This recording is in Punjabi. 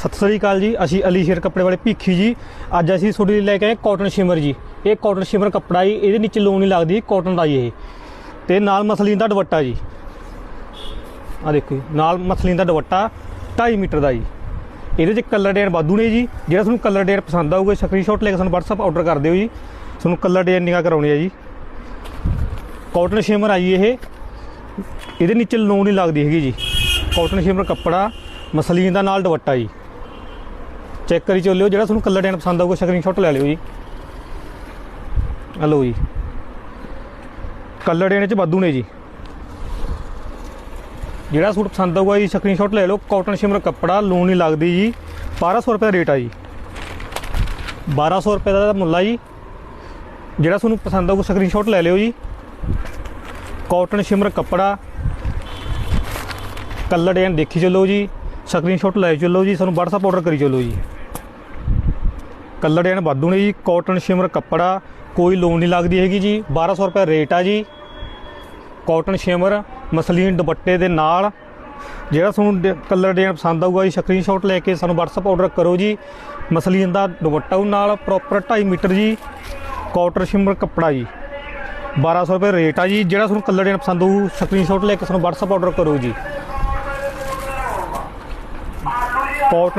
ਸਤਿ ਸ੍ਰੀ ਅਕਾਲ ਜੀ, ਅਸੀਂ ਅਲੀ ਸ਼ੇਰ ਕੱਪੜੇ ਵਾਲੇ ਭੀਖੀ ਜੀ। ਅੱਜ ਅਸੀਂ ਤੁਹਾਡੇ ਲਈ ਲੈ ਕੇ ਆਏ ਕਾਟਨ ਸ਼ਿਮਰ ਜੀ। ਇਹ ਕਾਟਨ ਸ਼ਿਮਰ ਕੱਪੜਾ ਜੀ, ਇਹਦੇ ਨੀਚੇ ਲੋਨ ਨਹੀਂ ਲੱਗਦੀ ਕਾਟਨ ਦਾ ਜੀ ਇਹ। ਤੇ ਨਾਲ ਮਸਲੀਨ ਦਾ ਦੁਪੱਟਾ ਜੀ। ਆ ਦੇਖੋ ਜੀ, ਨਾਲ ਮਸਲੀਨ ਦਾ ਦੁਪੱਟਾ 2.5 ਮੀਟਰ ਦਾ ਜੀ। ਇਹਦੇ 'ਚ ਕਲਰ ਡੇਨ ਵਾਧੂ ਨੇ ਜੀ। ਜਿਹੜਾ ਤੁਹਾਨੂੰ ਕਲਰ ਡੇਨ ਪਸੰਦ ਆਊਗਾ ਸਕਰੀਨਸ਼ਾਟ ਲੈ ਕੇ ਸਾਨੂੰ WhatsApp ਆਰਡਰ ਕਰ ਦਿਓ ਜੀ। ਤੁਹਾਨੂੰ ਕਲਰ ਡੇਨ ਨਿਗਾ ਕਰਾਉਣੀ ਹੈ ਜੀ। ਕਾਟਨ ਸ਼ਿਮਰ ਆਈ ਇਹ। ਇਹਦੇ ਨੀਚੇ ਲੋਨ ਨਹੀਂ ਲੱਗਦੀ ਹੈਗੀ ਜੀ। ਕਾਟਨ ਸ਼ਿਮਰ ਕੱਪੜਾ, ਮਸਲੀਨ ਦਾ ਨਾਲ ਦੁਪੱਟਾ ਜੀ। ਚੈੱਕ ਕਰੀ ਚੱਲਿਓ, ਜਿਹੜਾ ਤੁਹਾਨੂੰ ਕਲਰ ਡਿਜ਼ਾਈਨ ਪਸੰਦ ਆਊਗਾ ਸਕਰੀਨਸ਼ਾਟ ਲੈ ਲਿਓ ਜੀ। ਆ ਜੀ। ਕਲਰ ਡਿਜ਼ਾਈਨ ਚ ਵਾਧੂ ਨੇ ਜੀ। ਜਿਹੜਾ ਸੂਟ ਪਸੰਦ ਆਊਗਾ ਜੀ ਸਕਰੀਨਸ਼ਾਟ ਲੈ ਲਓ। ਕਾਟਨ ਸ਼ਿਮਰ ਕੱਪੜਾ, ਲੂਣ ਨਹੀਂ ਲੱਗਦੀ ਜੀ। 1200 ਰੁਪਏ ਦਾ ਰੇਟ ਆ ਜੀ। 1200 ਰੁਪਏ ਦਾ ਮੁੱਲ ਆ ਜੀ। ਜਿਹੜਾ ਤੁਹਾਨੂੰ ਪਸੰਦ ਆਊਗਾ ਸਕਰੀਨਸ਼ਾਟ ਲੈ ਲਿਓ ਜੀ। ਕਾਟਨ ਸ਼ਿਮਰ ਕੱਪੜਾ। ਕਲਰ ਡਿਜ਼ਾਈਨ ਦੇਖੀ ਚੱਲੋ ਜੀ। ਸਕਰੀਨਸ਼ਾਟ ਲੈ ਚੱਲੋ ਜੀ। ਸਾਨੂੰ WhatsApp ਆਰਡਰ ਕਰੀ ਚੱਲੋ ਜੀ। ਕਲਰ ਡਿਜ਼ਾਈਨ ਵਾਧੂ ਨੇ ਜੀ ਕਾਟਨ ਸ਼ਿਮਰ ਕੱਪੜਾ, ਕੋਈ ਲੋਨ ਨਹੀਂ ਲੱਗਦੀ ਹੈਗੀ ਜੀ। 1200 ਰੁਪਏ ਰੇਟ ਆ ਜੀ। ਕਾਟਨ ਸ਼ਿਮਰ ਮਸਲੀਨ ਦੁਪੱਟੇ ਦੇ ਨਾਲ। ਜਿਹੜਾ ਤੁਹਾਨੂੰ ਕਲਰ ਡਿਜ਼ਾਈਨ ਪਸੰਦ ਆਊਗਾ ਜੀ ਸਕਰੀਨਸ਼ਾਟ ਲੈ ਕੇ ਸਾਨੂੰ WhatsApp ਆਰਡਰ ਕਰੋ ਜੀ। ਮਸਲੀਨ ਦਾ ਦੁਪੱਟਾ ਉਹ ਨਾਲ ਪ੍ਰੋਪਰ 2.5 ਮੀਟਰ ਜੀ। ਕਾਟਨ ਸ਼ਿਮਰ ਕੱਪੜਾ ਜੀ। 1200 ਰੁਪਏ ਰੇਟ ਆ ਜੀ। ਜਿਹੜਾ ਤੁਹਾਨੂੰ ਕਲਰ ਡਿਜ਼ਾਈਨ ਪਸੰਦ ਆਊ ਸਕਰੀਨਸ਼ਾਟ ਲੈ ਕੇ ਸਾਨੂੰ WhatsApp ਆਰਡਰ ਕਰੋ ਜੀ। ਕਾਟਨ